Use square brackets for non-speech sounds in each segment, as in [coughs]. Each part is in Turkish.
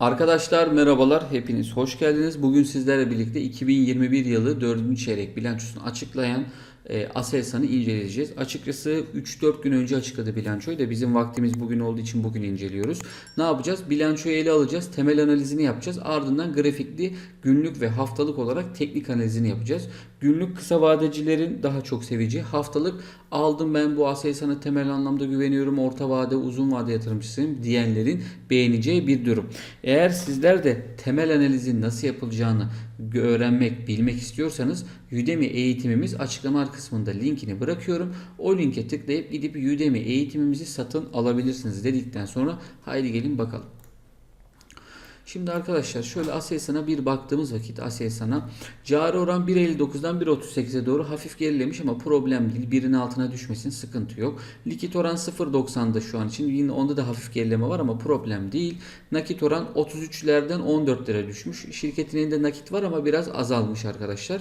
Arkadaşlar merhabalar, hepiniz hoş geldiniz. Bugün sizlerle birlikte 2021 yılı 4. çeyrek bilançosunu açıklayan e, Aselsan'ı inceleyeceğiz. Açıkçası 3-4 gün önce açıkladı bilançoyu da bizim vaktimiz bugün olduğu için bugün inceliyoruz. Ne yapacağız? Bilançoyu ele alacağız, temel analizini yapacağız. Ardından grafikli, günlük ve haftalık olarak teknik analizini yapacağız. Günlük kısa vadecilerin daha çok seveceği, haftalık aldım ben bu Aselsan'a temel anlamda güveniyorum, orta vade, uzun vade yatırımcısıyım diyenlerin beğeneceği bir durum. Eğer sizler de temel analizin nasıl yapılacağını öğrenmek, bilmek istiyorsanız Udemy eğitimimiz açıklama kısmında linkini bırakıyorum. O linke tıklayıp gidip Udemy eğitimimizi satın alabilirsiniz dedikten sonra haydi gelin bakalım. Şimdi arkadaşlar şöyle Aselsan'a bir baktığımız vakit Aselsan'a cari oran 1.59'dan 1.38'e doğru hafif gerilemiş ama problem değil. Birin altına düşmesin sıkıntı yok. Likit oran 0.90'da şu an için. Yine onda da hafif gerileme var ama problem değil. Nakit oran 33'lerden 14'lere düşmüş. Şirketin elinde nakit var ama biraz azalmış arkadaşlar.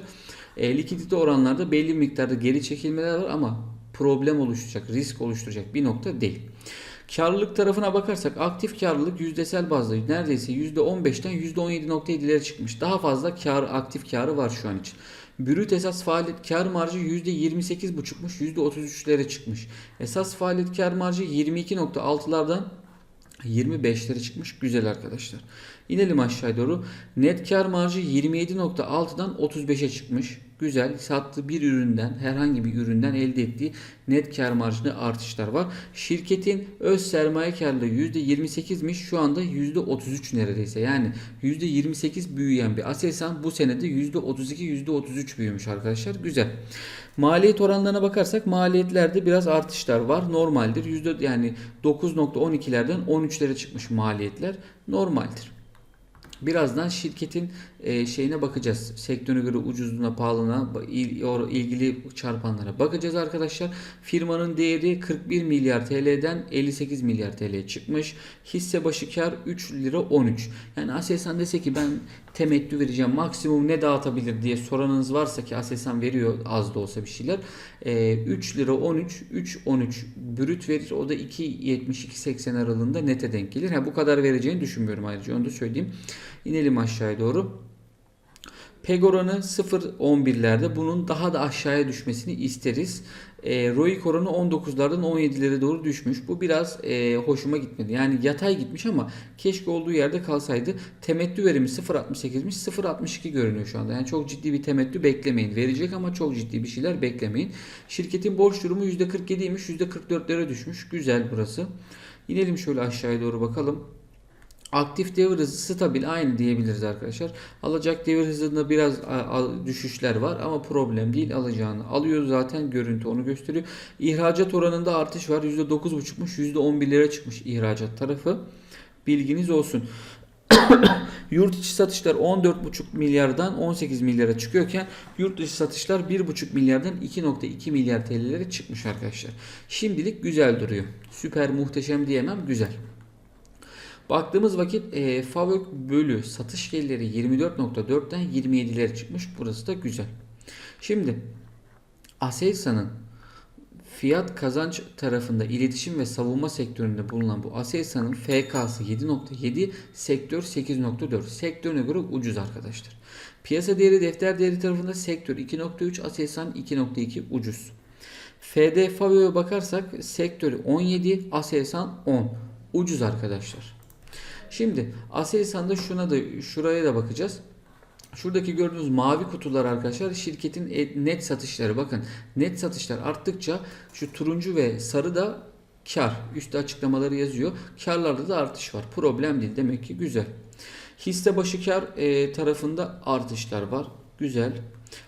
E, likidite oranlarda belli miktarda geri çekilmeler var ama problem oluşturacak, risk oluşturacak bir nokta değil. Karlılık tarafına bakarsak aktif karlılık yüzdesel bazda neredeyse %15'ten %17.7'lere çıkmış. Daha fazla kar aktif karı var şu an için. Brüt esas faaliyet kar marjı %28.5'muş %33'lere çıkmış. Esas faaliyet kar marjı 22.6'lardan 25'lere çıkmış. Güzel arkadaşlar. İnelim aşağı doğru. Net kar marjı 27.6'dan 35'e çıkmış. Güzel. Sattığı bir üründen, herhangi bir üründen elde ettiği net kar marjında artışlar var. Şirketin öz sermaye karlılığı %28'miş. Şu anda %33 neredeyse. Yani %28 büyüyen bir Aselsan bu senede %32, %33 büyümüş arkadaşlar. Güzel. Maliyet oranlarına bakarsak maliyetlerde biraz artışlar var. Normaldir. Yüzde yani 9.12'lerden 13'lere çıkmış maliyetler. Normaldir. Birazdan şirketin e, şeyine bakacağız. Sektöre göre ucuzluğuna, o- ilgili çarpanlara bakacağız arkadaşlar. Firmanın değeri 41 milyar TL'den 58 milyar TL'ye çıkmış. Hisse başı kar 3 lira 13. Yani Aselsan dese ki ben temettü vereceğim maksimum ne dağıtabilir diye soranınız varsa ki Aselsan veriyor az da olsa bir şeyler. E, 3 lira 13, 3 13 brüt verir. O da 2.70-2.80 aralığında nete denk gelir. Ha, bu kadar vereceğini düşünmüyorum ayrıca onu da söyleyeyim. İnelim aşağıya doğru. PEG oranı 0.11'lerde bunun daha da aşağıya düşmesini isteriz. E, ROIC oranı 19'lardan 17'lere doğru düşmüş. Bu biraz e, hoşuma gitmedi. Yani yatay gitmiş ama keşke olduğu yerde kalsaydı. Temettü verimi 0.68'miş. 0.62 görünüyor şu anda. Yani çok ciddi bir temettü beklemeyin. Verecek ama çok ciddi bir şeyler beklemeyin. Şirketin borç durumu %47'ymiş. %44'lere düşmüş. Güzel burası. İnelim şöyle aşağıya doğru bakalım. Aktif devir hızı stabil aynı diyebiliriz arkadaşlar. Alacak devir hızında biraz düşüşler var ama problem değil alacağını alıyor zaten görüntü onu gösteriyor. İhracat oranında artış var %9.5'muş %11'lere çıkmış ihracat tarafı. Bilginiz olsun. [coughs] Yurt içi satışlar 14,5 milyardan 18 milyara çıkıyorken yurt dışı satışlar 1,5 milyardan 2,2 milyar TL'lere çıkmış arkadaşlar. Şimdilik güzel duruyor. Süper muhteşem diyemem güzel. Baktığımız vakit e, FAVÖK bölü satış gelirleri 24.4'ten 27'lere çıkmış. Burası da güzel. Şimdi Aselsan'ın fiyat kazanç tarafında iletişim ve savunma sektöründe bulunan bu Aselsan'ın FK'sı 7.7, sektör 8.4. Sektörüne göre ucuz arkadaşlar. Piyasa değeri defter değeri tarafında sektör 2.3, Aselsan 2.2 ucuz. FD Favio'ya bakarsak sektörü 17, Aselsan 10. Ucuz arkadaşlar. Şimdi Aselsan'da şuna da şuraya da bakacağız. Şuradaki gördüğünüz mavi kutular arkadaşlar şirketin e- net satışları. Bakın net satışlar arttıkça şu turuncu ve sarı da kar. Üstte açıklamaları yazıyor. Karlarda da artış var. Problem değil. Demek ki güzel. Hisse başı kar e, tarafında artışlar var. Güzel.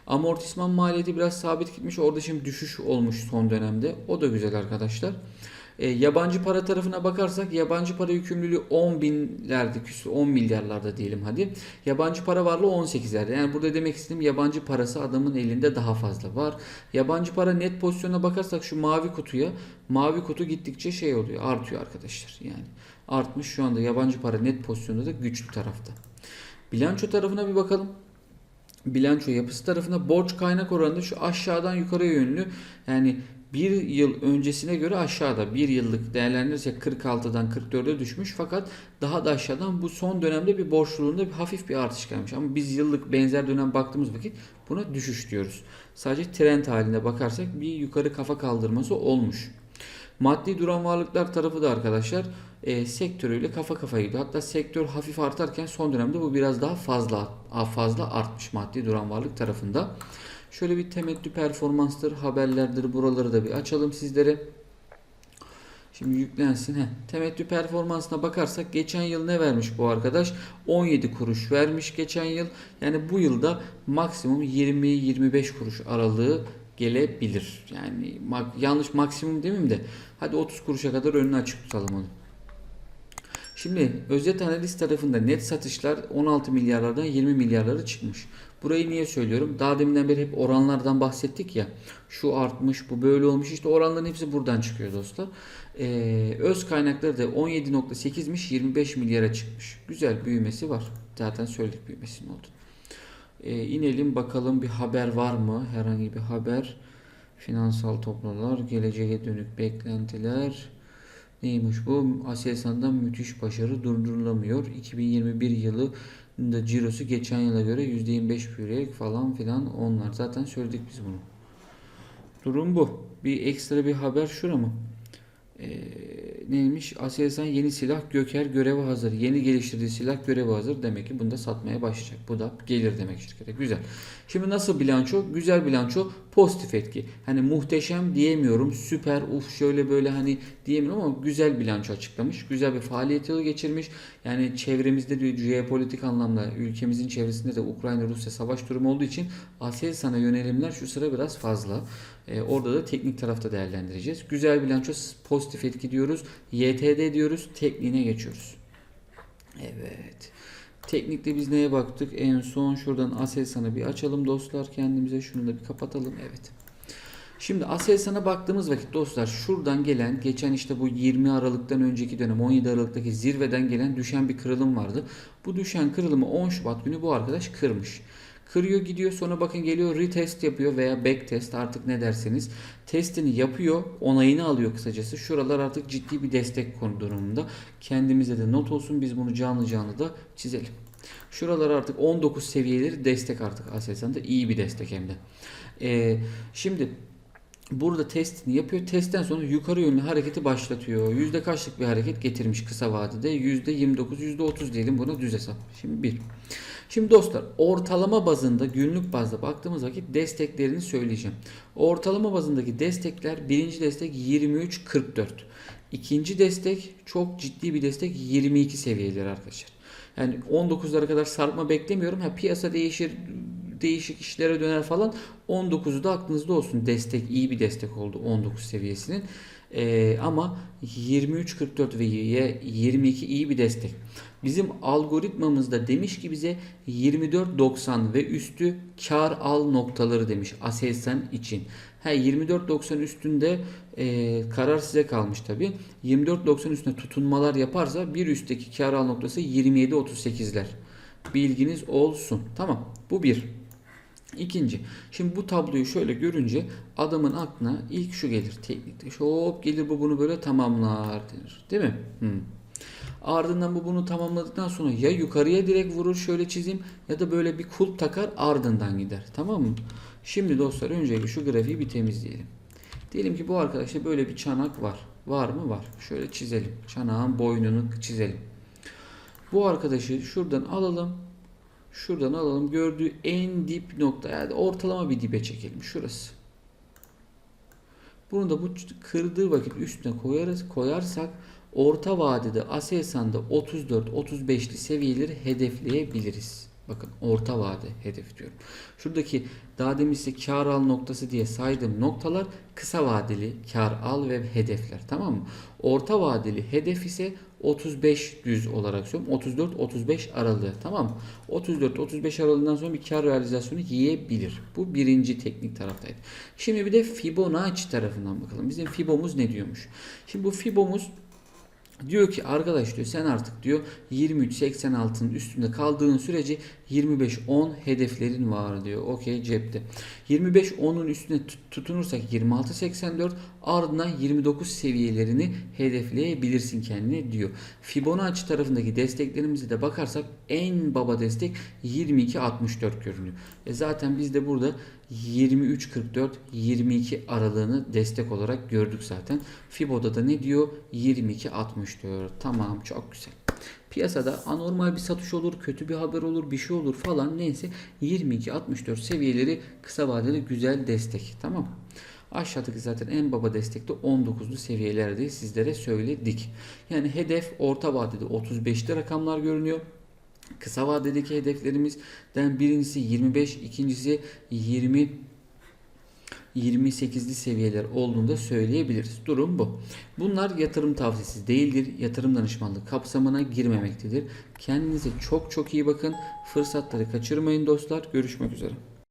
Amortisman maliyeti biraz sabit gitmiş. Orada şimdi düşüş olmuş son dönemde. O da güzel arkadaşlar. E, yabancı para tarafına bakarsak yabancı para yükümlülüğü 10 binlerde küsur 10 milyarlarda diyelim hadi. Yabancı para varlığı 18'lerde. Yani burada demek istediğim yabancı parası adamın elinde daha fazla var. Yabancı para net pozisyona bakarsak şu mavi kutuya mavi kutu gittikçe şey oluyor artıyor arkadaşlar. Yani artmış şu anda yabancı para net pozisyonda da güçlü tarafta. Bilanço tarafına bir bakalım bilanço yapısı tarafında borç kaynak oranında şu aşağıdan yukarıya yönlü yani bir yıl öncesine göre aşağıda. Bir yıllık değerlendirirse 46'dan 44'e düşmüş fakat daha da aşağıdan bu son dönemde bir borçluluğunda bir hafif bir artış gelmiş. Ama biz yıllık benzer dönem baktığımız vakit buna düşüş diyoruz. Sadece trend halinde bakarsak bir yukarı kafa kaldırması olmuş. Maddi duran varlıklar tarafı da arkadaşlar e, sektörüyle kafa kafaya gidiyor. Hatta sektör hafif artarken son dönemde bu biraz daha fazla fazla artmış maddi duran varlık tarafında. Şöyle bir temettü performanstır, haberlerdir buraları da bir açalım sizlere. Şimdi yüklensin. Heh. Temettü performansına bakarsak geçen yıl ne vermiş bu arkadaş? 17 kuruş vermiş geçen yıl. Yani bu yılda maksimum 20-25 kuruş aralığı gelebilir. Yani mak- yanlış maksimum demeyeyim de hadi 30 kuruşa kadar önünü açık tutalım onu. Şimdi özet analiz tarafında net satışlar 16 milyarlardan 20 milyarlara çıkmış. Burayı niye söylüyorum? Daha deminden beri hep oranlardan bahsettik ya. Şu artmış, bu böyle olmuş. İşte oranların hepsi buradan çıkıyor dostlar. Ee, öz kaynakları da 17.8'miş 25 milyara çıkmış. Güzel büyümesi var. Zaten söyledik büyümesinin oldu. Ee, inelim bakalım bir haber var mı? Herhangi bir haber. Finansal toplamlar, geleceğe dönük beklentiler. Neymiş bu? Aselsan'dan müthiş başarı durdurulamıyor. 2021 yılı da cirosu geçen yıla göre %25 büyüyerek falan filan onlar. Zaten söyledik biz bunu. Durum bu. Bir ekstra bir haber şura mı? Ee, neymiş? Aselsan yeni silah Göker göreve hazır. Yeni geliştirdiği silah göreve hazır. Demek ki bunu da satmaya başlayacak. Bu da gelir demek şirkete. Güzel. Şimdi nasıl bilanço? Güzel bilanço. Pozitif etki. Hani muhteşem diyemiyorum. Süper uf şöyle böyle hani diyemiyorum ama güzel bilanço açıklamış. Güzel bir faaliyet yılı geçirmiş. Yani çevremizde de jeopolitik anlamda ülkemizin çevresinde de Ukrayna-Rusya savaş durumu olduğu için Aselsan'a yönelimler şu sıra biraz fazla. Ee, orada da teknik tarafta değerlendireceğiz. Güzel bilanço pozitif etki diyoruz. YTD diyoruz. Tekniğine geçiyoruz. Evet. Teknikte biz neye baktık? En son şuradan Aselsan'ı bir açalım dostlar kendimize. Şunu da bir kapatalım. Evet. Şimdi Aselsan'a baktığımız vakit dostlar şuradan gelen geçen işte bu 20 Aralık'tan önceki dönem 17 Aralık'taki zirveden gelen düşen bir kırılım vardı. Bu düşen kırılımı 10 Şubat günü bu arkadaş kırmış. Kırıyor gidiyor sonra bakın geliyor retest yapıyor veya back test artık ne derseniz. Testini yapıyor onayını alıyor kısacası. Şuralar artık ciddi bir destek konu durumunda. Kendimize de not olsun biz bunu canlı canlı da çizelim. Şuralar artık 19 seviyeleri destek artık Aselsan'da iyi bir destek hem de. Ee, şimdi Burada testini yapıyor. Testten sonra yukarı yönlü hareketi başlatıyor. Yüzde kaçlık bir hareket getirmiş kısa vadede? Yüzde 29, yüzde 30 diyelim buna düz hesap. Şimdi bir. Şimdi dostlar ortalama bazında günlük bazda baktığımız vakit desteklerini söyleyeceğim. Ortalama bazındaki destekler birinci destek 23.44. İkinci destek çok ciddi bir destek 22 seviyeleri arkadaşlar. Yani 19'lara kadar sarkma beklemiyorum. Ha piyasa değişir, değişik işlere döner falan. 19'u da aklınızda olsun. Destek iyi bir destek oldu 19 seviyesinin. Ee, ama 23.44 ve 22 iyi bir destek. Bizim algoritmamızda demiş ki bize 24.90 ve üstü kar al noktaları demiş Aselsan için. Ha 24.90 üstünde e, karar size kalmış tabi. 24.90 üstüne tutunmalar yaparsa bir üstteki kar al noktası 27.38'ler. Bilginiz olsun. Tamam. Bu bir. İkinci. Şimdi bu tabloyu şöyle görünce adamın aklına ilk şu gelir teknikte. Hop gelir bu bunu böyle tamamlar denir. Değil mi? Hmm. Ardından bu bunu tamamladıktan sonra ya yukarıya direkt vurur şöyle çizeyim ya da böyle bir kulp takar ardından gider. Tamam mı? Şimdi dostlar öncelikle şu grafiği bir temizleyelim. Diyelim ki bu arkadaşta böyle bir çanak var. Var mı? Var. Şöyle çizelim. Çanağın boynunu çizelim. Bu arkadaşı şuradan alalım. Şuradan alalım. Gördüğü en dip nokta yani ortalama bir dibe çekelim. Şurası. Bunu da bu kırdığı vakit üstüne koyarız, koyarsak orta vadede Aselsan'da 34-35'li seviyeleri hedefleyebiliriz. Bakın orta vade hedef diyorum. Şuradaki daha demin size kar al noktası diye saydığım noktalar kısa vadeli kar al ve hedefler tamam mı? Orta vadeli hedef ise 35 düz olarak söylüyorum. 34-35 aralığı tamam mı? 34-35 aralığından sonra bir kar realizasyonu yiyebilir. Bu birinci teknik taraftaydı. Şimdi bir de Fibonacci tarafından bakalım. Bizim Fibo'muz ne diyormuş? Şimdi bu Fibo'muz Diyor ki arkadaş diyor sen artık diyor 23.86'nın üstünde kaldığın sürece 25.10 hedeflerin var diyor. Okey cepte. 25.10'un üstüne tut- tutunursak 26.84 ardından 29 seviyelerini hedefleyebilirsin kendine diyor. Fibonacci tarafındaki desteklerimize de bakarsak en baba destek 22.64 görünüyor. E zaten biz de burada 23.44 22 aralığını destek olarak gördük zaten. Fibo'da da ne diyor? 22.60 diyor. Tamam çok güzel. Piyasada anormal bir satış olur, kötü bir haber olur, bir şey olur falan neyse 22.64 seviyeleri kısa vadeli güzel destek. Tamam. Aşağıdaki zaten en baba destekte 19'lu seviyelerde sizlere söyledik. Yani hedef orta vadede 35'te rakamlar görünüyor. Kısa vadedeki hedeflerimizden birincisi 25, ikincisi 20 28'li seviyeler olduğunda söyleyebiliriz. Durum bu. Bunlar yatırım tavsiyesi değildir. Yatırım danışmanlığı kapsamına girmemektedir. Kendinize çok çok iyi bakın. Fırsatları kaçırmayın dostlar. Görüşmek üzere.